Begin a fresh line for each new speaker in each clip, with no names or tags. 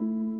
you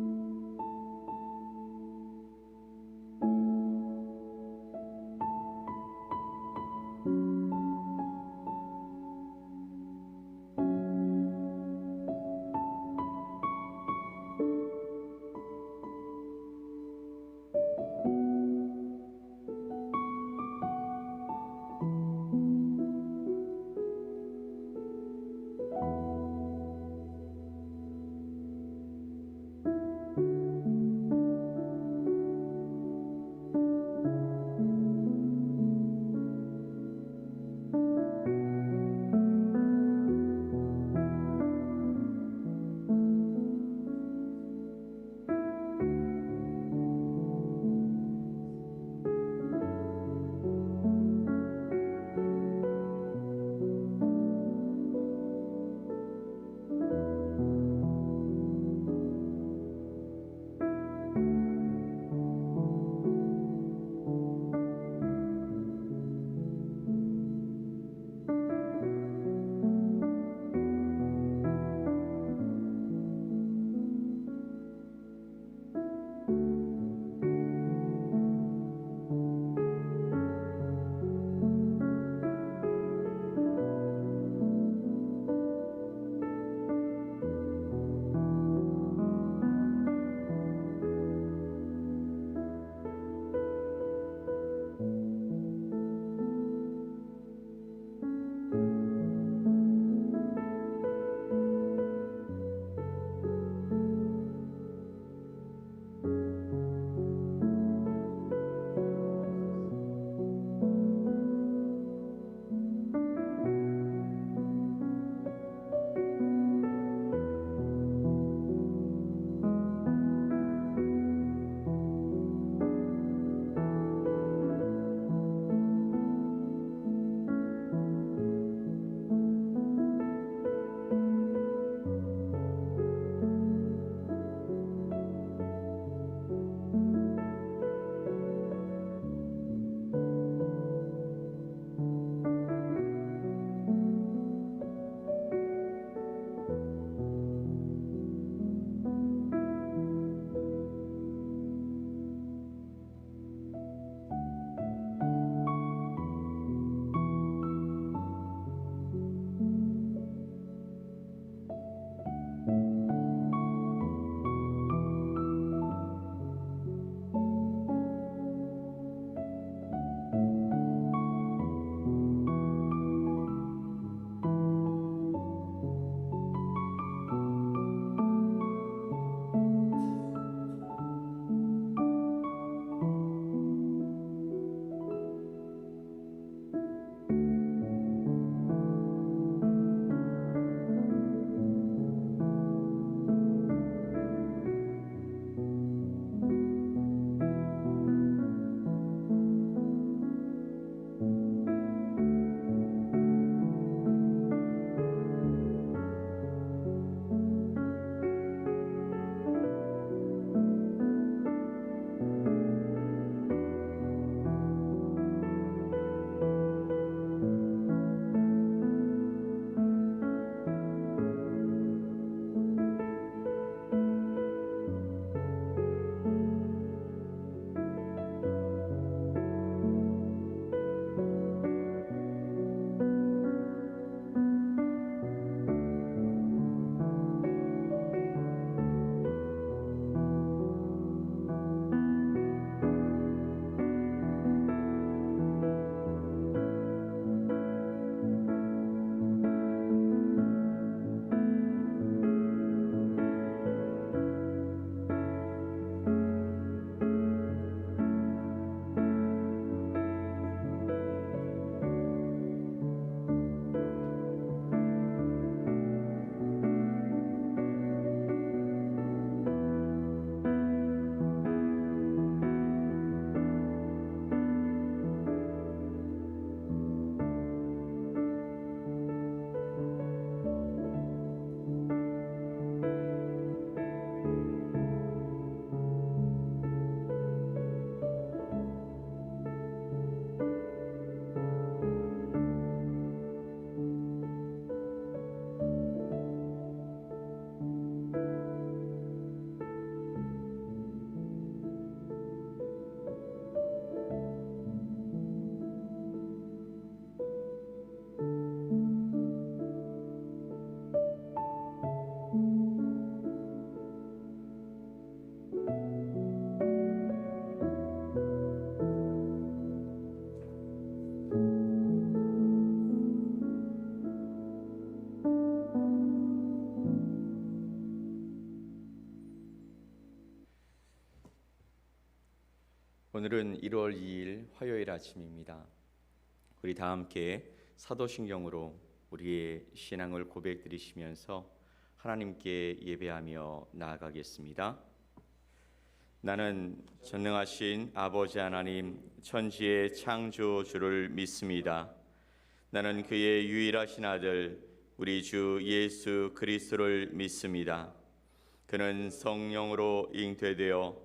오늘은 1월 2일 화요일 아침입니다. 우리 다 함께 사도신경으로 우리의 신앙을 고백드리시면서 하나님께 예배하며 나아가겠습니다. 나는 전능하신 아버지 하나님 천지의 창조주를 믿습니다. 나는 그의 유일하신 아들 우리 주 예수 그리스도를 믿습니다. 그는 성령으로 잉태되어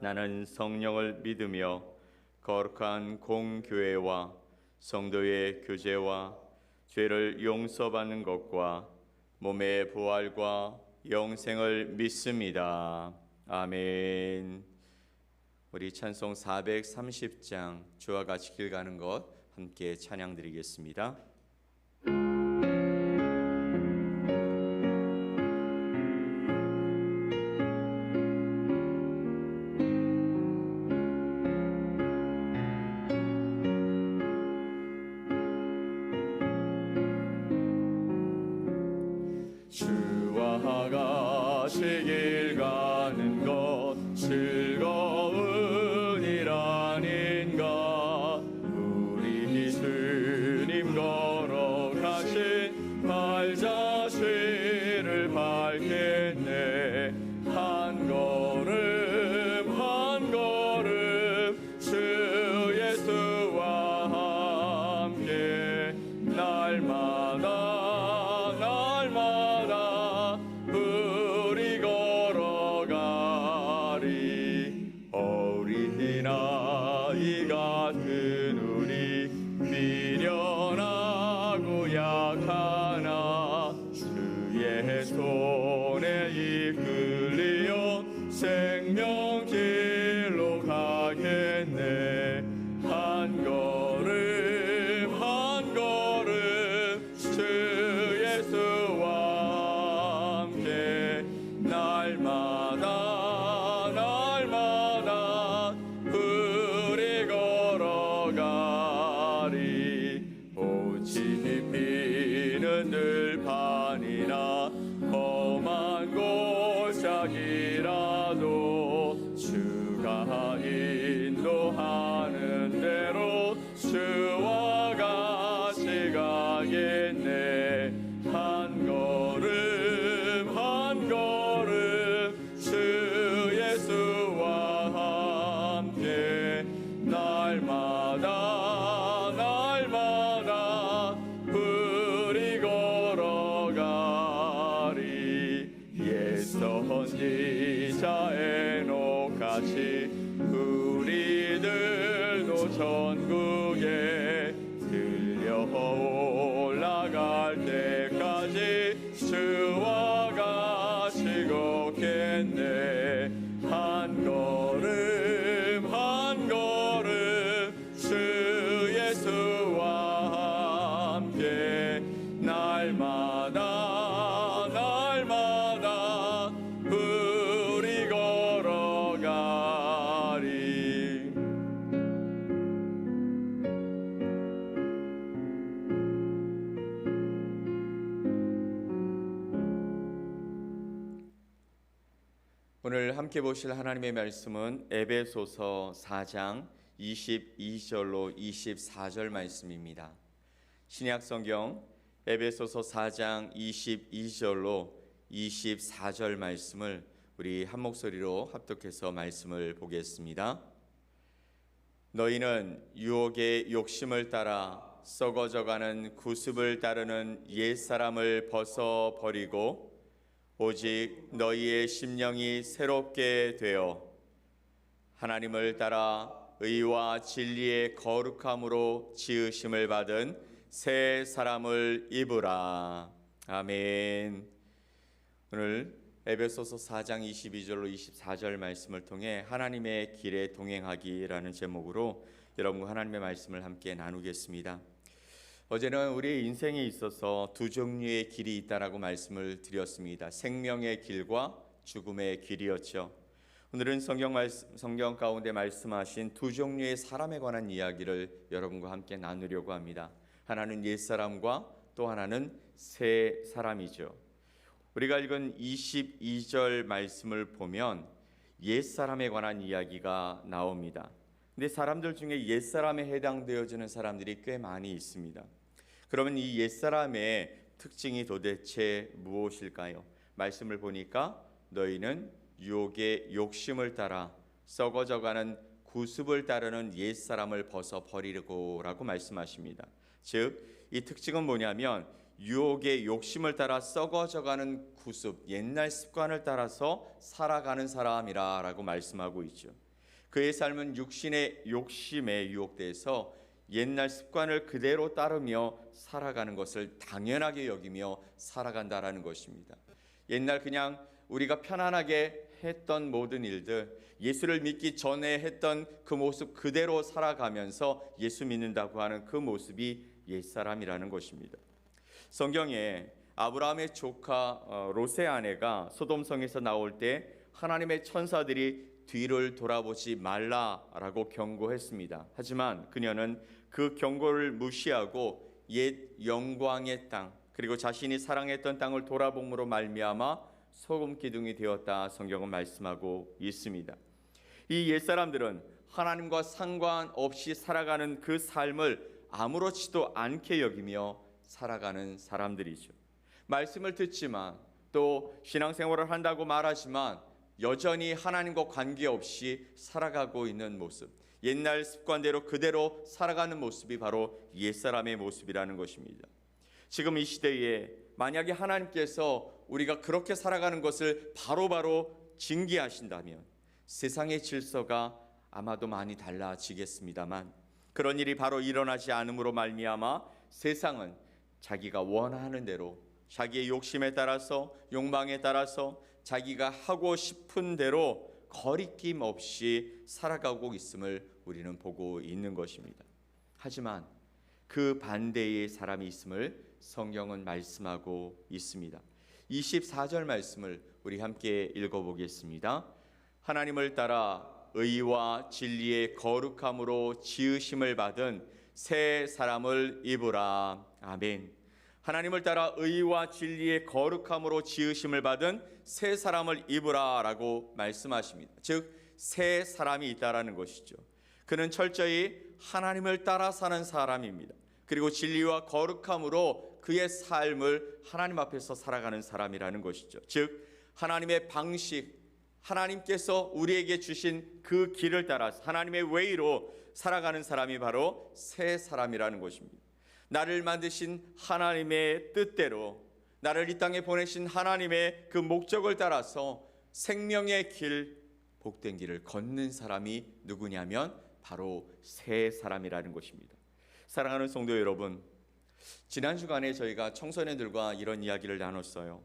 나는 성령을 믿으며 거룩한 공교회와 성도의 교제와 죄를 용서받는 것과 몸의 부활과 영생을 믿습니다. 아멘. 우리 찬송 430장 주와 같이 길 가는 것 함께 찬양 드리겠습니다. 오늘 함께 보실 하나님의 말씀은 에베소서 4장 22절로 24절 말씀입니다. 신약 성경 에베소서 4장 22절로 24절 말씀을 우리 한 목소리로 합독해서 말씀을 보겠습니다. 너희는 유혹의 욕심을 따라 썩어져가는 구습을 따르는 옛 사람을 벗어 버리고 오직 너희의 심령이 새롭게 되어 하나님을 따라 의와 진리의 거룩함으로 지으심을 받은 새 사람을 입으라. 아멘. 오늘 에베소서 4장 22절로 24절 말씀을 통해 하나님의 길에 동행하기라는 제목으로 여러분과 하나님의 말씀을 함께 나누겠습니다. 어제는 우리 인생에 있어서 두 종류의 길이 있다라고 말씀을 드렸습니다. 생명의 길과 죽음의 길이었죠. 오늘은 성경 말씀, 성경 가운데 말씀하신 두 종류의 사람에 관한 이야기를 여러분과 함께 나누려고 합니다. 하나는 옛 사람과 또 하나는 새 사람이죠. 우리가 읽은 22절 말씀을 보면 옛 사람에 관한 이야기가 나옵니다. 근데 사람들 중에 옛 사람에 해당되어지는 사람들이 꽤 많이 있습니다. 그러면 이 옛 사람의 특징이 도대체 무엇일까요? 말씀을 보니까 너희는 유혹의 욕심을 따라 썩어져가는 구습을 따르는 옛 사람을 벗어 버리고라고 말씀하십니다. 즉, 이 특징은 뭐냐면 유혹의 욕심을 따라 썩어져가는 구습, 옛날 습관을 따라서 살아가는 사람이라라고 말씀하고 있죠. 그의 삶은 육신의 욕심에 유혹돼서 옛날 습관을 그대로 따르며 살아가는 것을 당연하게 여기며 살아간다라는 것입니다. 옛날 그냥 우리가 편안하게 했던 모든 일들, 예수를 믿기 전에 했던 그 모습 그대로 살아가면서 예수 믿는다고 하는 그 모습이 옛사람이라는 것입니다. 성경에 아브라함의 조카 어, 롯의 아내가 소돔성에서 나올 때 하나님의 천사들이 뒤를 돌아보지 말라라고 경고했습니다. 하지만 그녀는 그 경고를 무시하고 옛 영광의 땅 그리고 자신이 사랑했던 땅을 돌아봄으로 말미암아 소금 기둥이 되었다 성경은 말씀하고 있습니다. 이 옛사람들은 하나님과 상관없이 살아가는 그 삶을 아무렇지도 않게 여기며 살아가는 사람들이죠. 말씀을 듣지만 또 신앙생활을 한다고 말하지만 여전히 하나님과 관계없이 살아가고 있는 모습. 옛날 습관대로 그대로 살아가는 모습이 바로 옛사람의 모습이라는 것입니다. 지금 이 시대에 만약에 하나님께서 우리가 그렇게 살아가는 것을 바로바로 징계하신다면 세상의 질서가 아마도 많이 달라지겠습니다만 그런 일이 바로 일어나지 않음으로 말미암아 세상은 자기가 원하는 대로 자기의 욕심에 따라서 욕망에 따라서 자기가 하고 싶은 대로 거리낌 없이 살아가고 있음을 우리는 보고 있는 것입니다. 하지만 그 반대의 사람이 있음을 성경은 말씀하고 있습니다. 24절 말씀을 우리 함께 읽어보겠습니다. 하나님을 따라 의와 진리의 거룩함으로 지으심을 받은 새 사람을 입으라. 아멘. 하나님을 따라 의와 진리의 거룩함으로 지으심을 받은 새 사람을 입으라라고 말씀하십니다. 즉 새 사람이 있다라는 것이죠. 그는 철저히 하나님을 따라 사는 사람입니다. 그리고 진리와 거룩함으로 그의 삶을 하나님 앞에서 살아가는 사람이라는 것이죠. 즉 하나님의 방식 하나님께서 우리에게 주신 그 길을 따라서 하나님의 웨이로 살아가는 사람이 바로 새 사람이라는 것입니다. 나를 만드신 하나님의 뜻대로 나를 이 땅에 보내신 하나님의 그 목적을 따라서 생명의 길 복된 길을 걷는 사람이 누구냐면 바로 새 사람이라는 것입니다. 사랑하는 성도 여러분, 지난 주간에 저희가 청소년들과 이런 이야기를 나눴어요.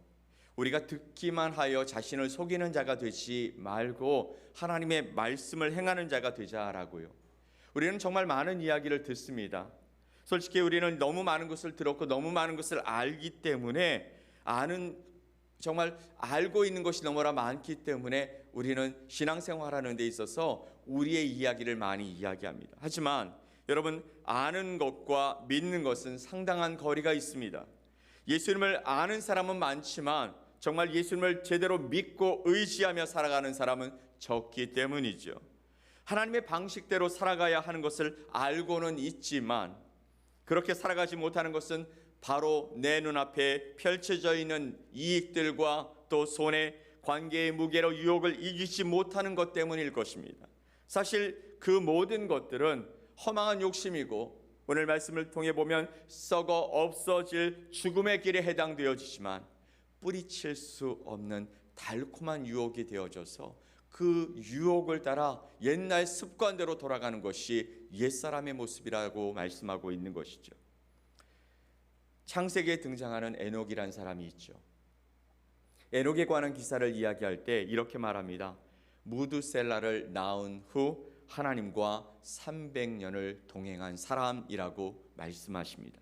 우리가 듣기만 하여 자신을 속이는 자가 되지 말고 하나님의 말씀을 행하는 자가 되자라고요. 우리는 정말 많은 이야기를 듣습니다. 솔직히 우리는 너무 많은 것을 들었고 너무 많은 것을 알기 때문에 아는 정말 알고 있는 것이 너무나 많기 때문에 우리는 신앙생활하는 데 있어서 우리의 이야기를 많이 이야기합니다. 하지만 여러분 아는 것과 믿는 것은 상당한 거리가 있습니다. 예수님을 아는 사람은 많지만 정말 예수님을 제대로 믿고 의지하며 살아가는 사람은 적기 때문이죠. 하나님의 방식대로 살아가야 하는 것을 알고는 있지만 그렇게 살아가지 못하는 것은 바로 내 눈앞에 펼쳐져 있는 이익들과 또 손해 관계의 무게로 유혹을 이기지 못하는 것 때문일 것입니다. 사실 그 모든 것들은 허망한 욕심이고 오늘 말씀을 통해 보면 썩어 없어질 죽음의 길에 해당되어지지만 뿌리칠 수 없는 달콤한 유혹이 되어져서 그 유혹을 따라 옛날 습관대로 돌아가는 것이 옛사람의 모습이라고 말씀하고 있는 것이죠. 창세기에 등장하는 에녹이란 사람이 있죠. 에녹에 관한 기사를 이야기할 때 이렇게 말합니다. 무드셀라를 낳은 후 하나님과 300년을 동행한 사람이라고 말씀하십니다.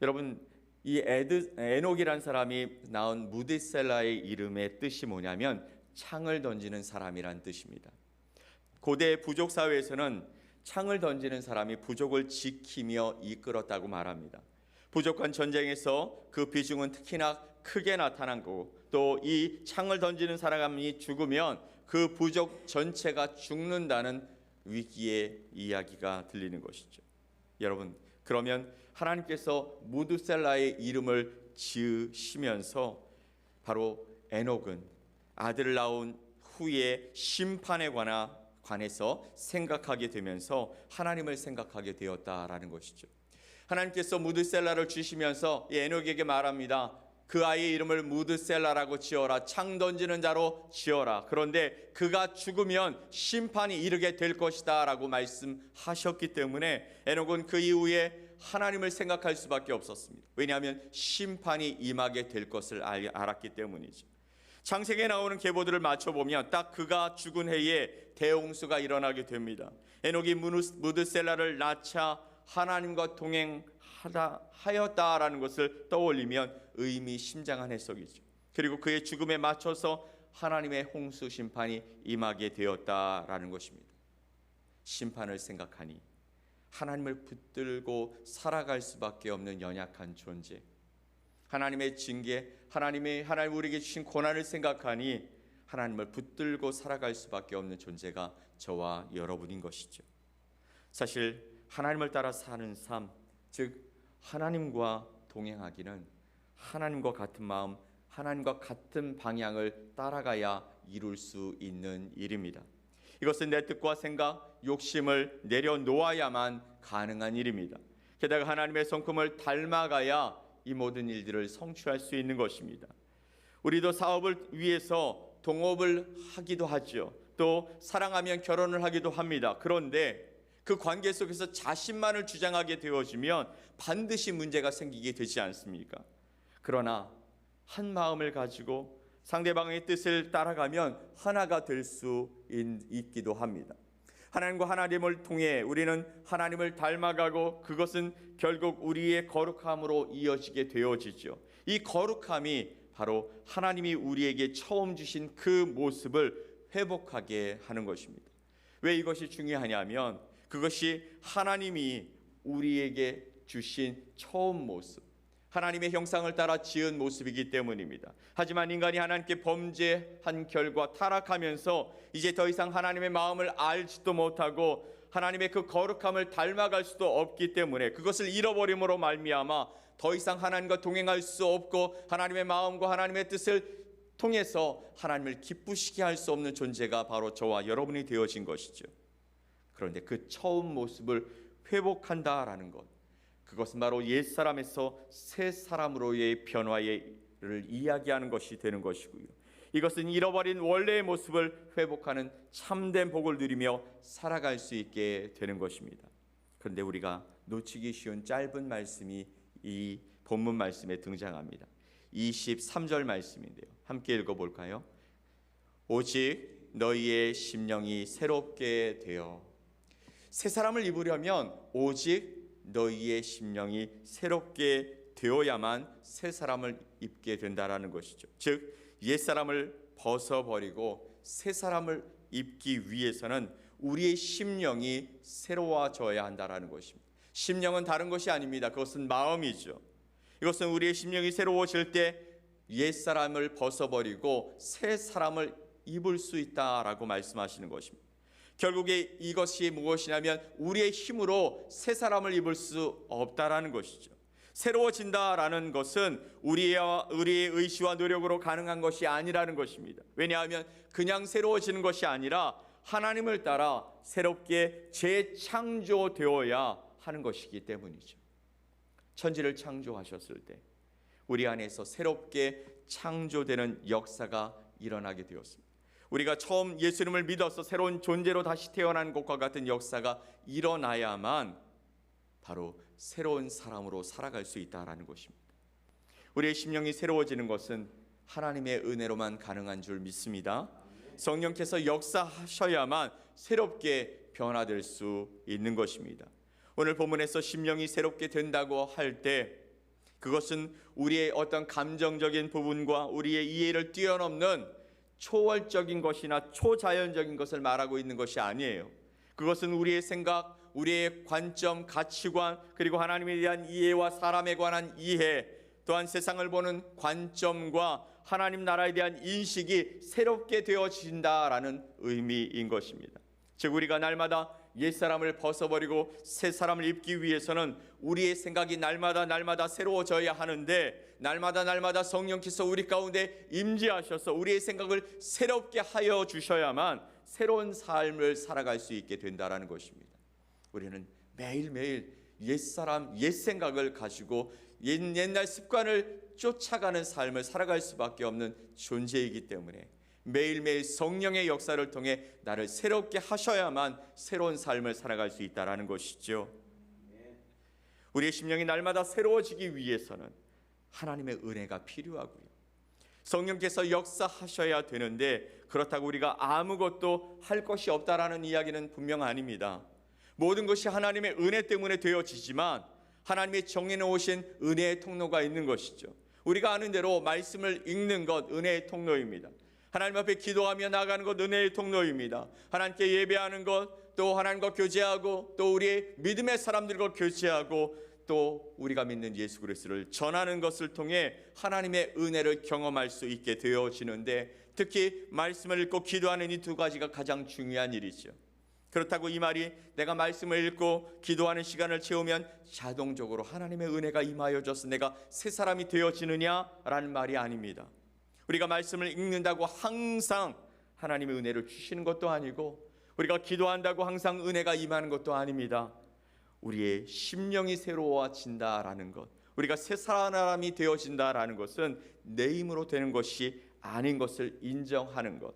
여러분 이 에드, 에녹이란 사람이 낳은 무드셀라의 이름의 뜻이 뭐냐면 창을 던지는 사람이란 뜻입니다. 고대 부족 사회에서는 창을 던지는 사람이 부족을 지키며 이끌었다고 말합니다. 부족한 전쟁에서 그 비중은 특히나 크게 나타난 거고 또 이 창을 던지는 사람이 죽으면 그 부족 전체가 죽는다는 위기의 이야기가 들리는 것이죠. 여러분 그러면 하나님께서 무드셀라의 이름을 지으시면서 바로 에녹은 아들을 낳은 후에 심판에 관해서 생각하게 되면서 하나님을 생각하게 되었다라는 것이죠. 하나님께서 무드셀라를 주시면서 이 에녹에게 말합니다. 그 아이의 이름을 무드셀라라고 지어라. 창 던지는 자로 지어라. 그런데 그가 죽으면 심판이 이르게 될 것이다 라고 말씀하셨기 때문에 에녹은 그 이후에 하나님을 생각할 수밖에 없었습니다. 왜냐하면 심판이 임하게 될 것을 알- 알았기 때문이죠. 창세기에 나오는 계보들을 맞춰 보면 딱 그가 죽은 해에 대홍수가 일어나게 됩니다. 에녹이 무드셀라를 낳자 하나님과 동행하다 하였다라는 것을 떠올리면 의미심장한 해석이죠. 그리고 그의 죽음에 맞춰서 하나님의 홍수 심판이 임하게 되었다라는 것입니다. 심판을 생각하니 하나님을 붙들고 살아갈 수밖에 없는 연약한 존재. 하나님의 징계, 하나님의 하나님 우리에게 주신 고난을 생각하니 하나님을 붙들고 살아갈 수밖에 없는 존재가 저와 여러분인 것이죠. 사실 하나님을 따라 사는 삶, 즉 하나님과 동행하기는 하나님과 같은 마음, 하나님과 같은 방향을 따라가야 이룰 수 있는 일입니다. 이것은 내 뜻과 생각, 욕심을 내려놓아야만 가능한 일입니다. 게다가 하나님의 성품을 닮아가야 이 모든 일들을 성취할 수 있는 것입니다. 우리도 사업을 위해서 동업을 하기도 하죠. 또 사랑하면 결혼을 하기도 합니다. 그런데 그 관계 속에서 자신만을 주장하게 되어지면 반드시 문제가 생기게 되지 않습니까? 그러나 한 마음을 가지고 상대방의 뜻을 따라가면 하나가 될 수 있기도 합니다. 하나님과 하나님을 통해 우리는 하나님을 닮아가고 그것은 결국 우리의 거룩함으로 이어지게 되어지죠. 이 거룩함이 바로 하나님이 우리에게 처음 주신 그 모습을 회복하게 하는 것입니다. 왜 이것이 중요하냐면 그것이 하나님이 우리에게 주신 처음 모습, 하나님의 형상을 따라 지은 모습이기 때문입니다. 하지만 인간이 하나님께 범죄한 결과 타락하면서 이제 더 이상 하나님의 마음을 알지도 못하고 하나님의 그 거룩함을 닮아갈 수도 없기 때문에 그것을 잃어버림으로 말미암아 더 이상 하나님과 동행할 수 없고 하나님의 마음과 하나님의 뜻을 통해서 하나님을 기쁘시게 할 수 없는 존재가 바로 저와 여러분이 되어진 것이죠. 그런데 그 처음 모습을 회복한다라는 것 그것은 바로 옛 사람에서 새 사람으로의 변화를 이야기하는 것이 되는 것이고요. 이것은 잃어버린 원래의 모습을 회복하는 참된 복을 누리며 살아갈 수 있게 되는 것입니다. 그런데 우리가 놓치기 쉬운 짧은 말씀이 이 본문 말씀에 등장합니다. 23절 말씀인데요. 함께 읽어 볼까요? 오직 너희의 심령이 새롭게 되어 새 사람을 입으려면 오직 너희의 심령이 새롭게 되어야만 새 사람을 입게 된다라는 것이죠. 즉, 옛 사람을 벗어버리고 새 사람을 입기 위해서는 우리의 심령이 새로워져야 한다라는 것입니다. 심령은 다른 것이 아닙니다. 그것은 마음이죠. 이것은 우리의 심령이 새로워질 때 옛 사람을 벗어버리고 새 사람을 입을 수 있다라고 말씀하시는 것입니다. 결국에 이것이 무엇이냐면 우리의 힘으로 새 사람을 입을 수 없다라는 것이죠. 새로워진다라는 것은 우리의 우리의 의지와 노력으로 가능한 것이 아니라는 것입니다. 왜냐하면 그냥 새로워지는 것이 아니라 하나님을 따라 새롭게 재창조되어야 하는 것이기 때문이죠. 천지를 창조하셨을 때 우리 안에서 새롭게 창조되는 역사가 일어나게 되었습니다. 우리가 처음 예수님을 믿어서 새로운 존재로 다시 태어난 것과 같은 역사가 일어나야만 바로 새로운 사람으로 살아갈 수 있다라는 것입니다. 우리의 심령이 새로워지는 것은 하나님의 은혜로만 가능한 줄 믿습니다. 성령께서 역사하셔야만 새롭게 변화될 수 있는 것입니다. 오늘 본문에서 심령이 새롭게 된다고 할 때 그것은 우리의 어떤 감정적인 부분과 우리의 이해를 뛰어넘는 초월적인 것이나 초자연적인 것을 말하고 있는 것이 아니에요. 그것은 우리의 생각, 우리의 관점, 가치관, 그리고 하나님에 대한 이해와 사람에 관한 이해, 또한 세상을 보는 관점과 하나님 나라에 대한 인식이 새롭게 되어진다라는 의미인 것입니다. 즉 우리가 날마다 옛 사람을 벗어버리고 새 사람을 입기 위해서는 우리의 생각이 날마다 날마다 새로워져야 하는데 날마다 날마다 성령께서 우리 가운데 임재하셔서 우리의 생각을 새롭게 하여 주셔야만 새로운 삶을 살아갈 수 있게 된다라는 것입니다. 우리는 매일매일 옛 사람, 옛 생각을 가지고 옛, 옛날 습관을 쫓아가는 삶을 살아갈 수밖에 없는 존재이기 때문에 매일매일 성령의 역사를 통해 나를 새롭게 하셔야만 새로운 삶을 살아갈 수 있다라는 것이죠. 우리의 심령이 날마다 새로워지기 위해서는 하나님의 은혜가 필요하고요. 성령께서 역사하셔야 되는데 그렇다고 우리가 아무것도 할 것이 없다라는 이야기는 분명 아닙니다. 모든 것이 하나님의 은혜 때문에 되어지지만 하나님의 정해 놓으신 은혜의 통로가 있는 것이죠. 우리가 아는 대로 말씀을 읽는 것 은혜의 통로입니다. 하나님 앞에 기도하며 나가는 것 은혜의 통로입니다. 하나님께 예배하는 것 또 하나님과 교제하고 또 우리의 믿음의 사람들과 교제하고 또 우리가 믿는 예수 그리스도를 전하는 것을 통해 하나님의 은혜를 경험할 수 있게 되어지는데 특히 말씀을 읽고 기도하는 이 두 가지가 가장 중요한 일이죠. 그렇다고 이 말이 내가 말씀을 읽고 기도하는 시간을 채우면 자동적으로 하나님의 은혜가 임하여져서 내가 새 사람이 되어지느냐라는 말이 아닙니다. 우리가 말씀을 읽는다고 항상 하나님의 은혜를 주시는 것도 아니고 우리가 기도한다고 항상 은혜가 임하는 것도 아닙니다. 우리의 심령이 새로워진다라는 것, 우리가 새 사람이 되어진다라는 것은 내 힘으로 되는 것이 아닌 것을 인정하는 것.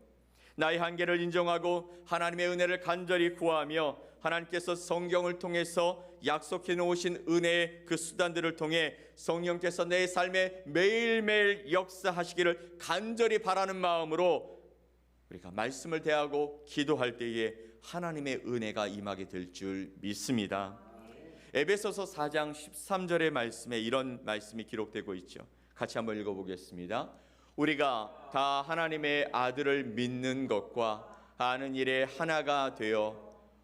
나의 한계를 인정하고 하나님의 은혜를 간절히 구하며 하나님께서 성경을 통해서 약속해 놓으신 은혜의 그 수단들을 통해 성령께서 내 삶에 매일매일 역사하시기를 간절히 바라는 마음으로 우리가 말씀을 대하고 기도할 때에 하나님의 은혜가 임하게 될 줄 믿습니다. 에베소서 4장 13절의 말씀에 이런 말씀이 기록되고 있죠. 같이 한번 읽어보겠습니다. 우리가 다 하나님의 아들을 믿는 것과 아는 일에 하나가 되어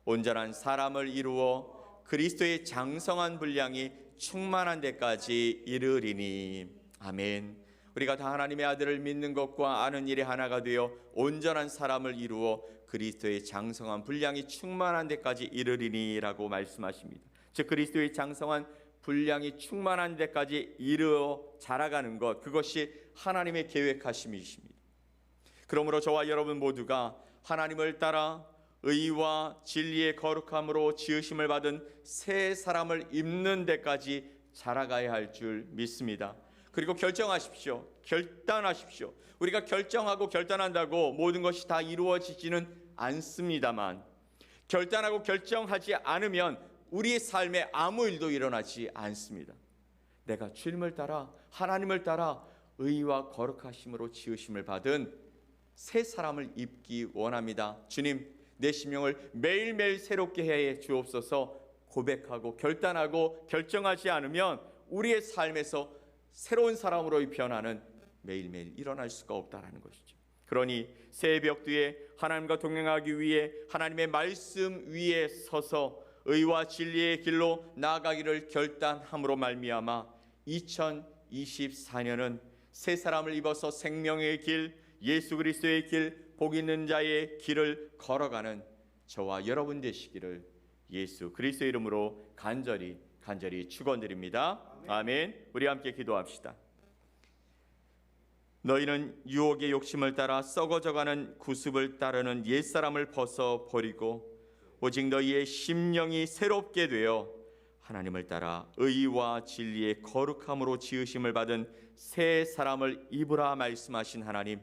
온전한 사람을 이루어 그리스도의 장성한 분량이 충만한 데까지 이르리니 아멘. 우리가 다 하나님의 아들을 믿는 것과 아는 일에 하나가 되어 온전한 사람을 이루어 그리스도의 장성한 분량이 충만한 데까지 이르리니라고 말씀하십니다. 즉 그리스도의 장성한 분량이 충만한 데까지 이르어 자라가는 것 그것이 하나님의 계획하심이십니다. 그러므로 저와 여러분 모두가 하나님을 따라 의와 진리의 거룩함으로 지으심을 받은 새 사람을 입는 데까지 자라가야 할 줄 믿습니다. 그리고 결정하십시오. 결단하십시오. 우리가 결정하고 결단한다고 모든 것이 다 이루어지지는 않습니다만 결단하고 결정하지 않으면 우리의 삶에 아무 일도 일어나지 않습니다. 내가 주님을 따라 하나님을 따라 의와 거룩하심으로 지으심을 받은 새 사람을 입기 원합니다. 주님, 내 심령을 매일매일 새롭게 해 주옵소서 고백하고 결단하고 결정하지 않으면 우리의 삶에서 새로운 사람으로 변하는 매일매일 일어날 수가 없다라는 것이죠. 그러니 새벽 뒤에 하나님과 동행하기 위해 하나님의 말씀 위에 서서 의와 진리의 길로 나아가기를 결단함으로 말미암아 2024년은 새 사람을 입어서 생명의 길, 예수 그리스도의 길, 복 있는 자의 길을 걸어가는 저와 여러분 되시기를 예수 그리스도 이름으로 간절히 간절히 축원드립니다. 아멘. 우리 함께 기도합시다. 너희는 유혹의 욕심을 따라 썩어져가는 구습을 따르는 옛 사람을 벗어 버리고 오직 너희의 심령이 새롭게 되어 하나님을 따라 의와 진리의 거룩함으로 지으심을 받은 새 사람을 입으라 말씀하신 하나님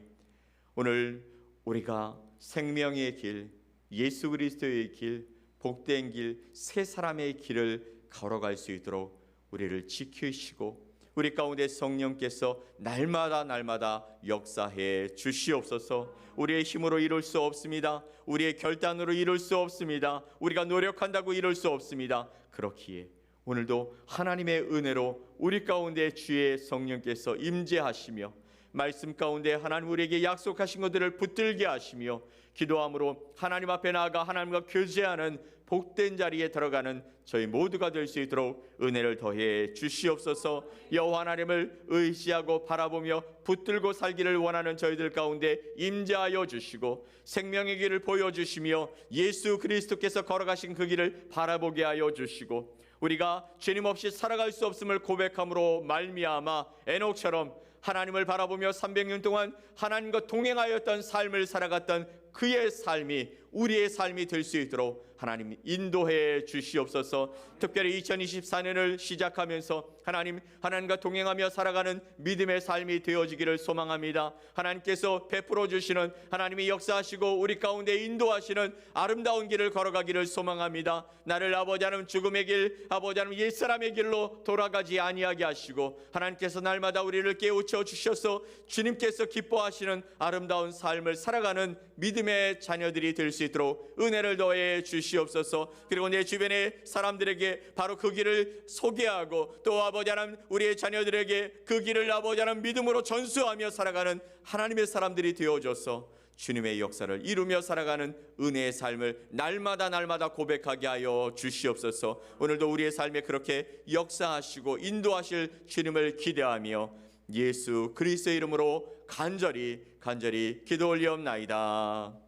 오늘 우리가 생명의 길 예수 그리스도의 길 복된 길 새 사람의 길을 걸어갈 수 있도록 우리를 지키시고 우리 가운데 성령께서 날마다 날마다 역사해 주시옵소서. 우리의 힘으로 이룰 수 없습니다. 우리의 결단으로 이룰 수 없습니다. 우리가 노력한다고 이룰 수 없습니다. 그렇기에 오늘도 하나님의 은혜로 우리 가운데 주의 성령께서 임재하시며 말씀 가운데 하나님 우리에게 약속하신 것들을 붙들게 하시며 기도함으로 하나님 앞에 나아가 하나님과 교제하는 복된 자리에 들어가는 저희 모두가 될 수 있도록 은혜를 더해 주시옵소서. 여호와 하나님을 의지하고 바라보며 붙들고 살기를 원하는 저희들 가운데 임재하여 주시고 생명의 길을 보여 주시며 예수 그리스도께서 걸어가신 그 길을 바라보게 하여 주시고 우리가 죄님 없이 살아갈 수 없음을 고백함으로 말미암아 에녹처럼 하나님을 바라보며 300년 동안 하나님과 동행하였던 삶을 살아갔던 그의 삶이 우리의 삶이 될 수 있도록 하나님 인도해 주시옵소서. 특별히 2024년을 시작하면서 하나님 하나님과 동행하며 살아가는 믿음의 삶이 되어지기를 소망합니다. 하나님께서 베풀어 주시는 하나님이 역사하시고 우리 가운데 인도하시는 아름다운 길을 걸어가기를 소망합니다. 나를 아버지 하나님 죽음의 길, 아버지 하나님 옛사람의 길로 돌아가지 아니하게 하시고 하나님께서 날마다 우리를 깨우쳐 주셔서 주님께서 기뻐하시는 아름다운 삶을 살아가는 믿음의 자녀들이 될수 있도록 은혜를 더해 주시옵소서. 그리고 내 주변의 사람들에게 바로 그 길을 소개하고 또 아버지 하나님 우리의 자녀들에게 그 길을 아버지 하나님 믿음으로 전수하며 살아가는 하나님의 사람들이 되어줘서 주님의 역사를 이루며 살아가는 은혜의 삶을 날마다 날마다 고백하게 하여 주시옵소서. 오늘도 우리의 삶에 그렇게 역사하시고 인도하실 주님을 기대하며 예수 그리스도의 이름으로 간절히 간절히 기도 올리옵나이다.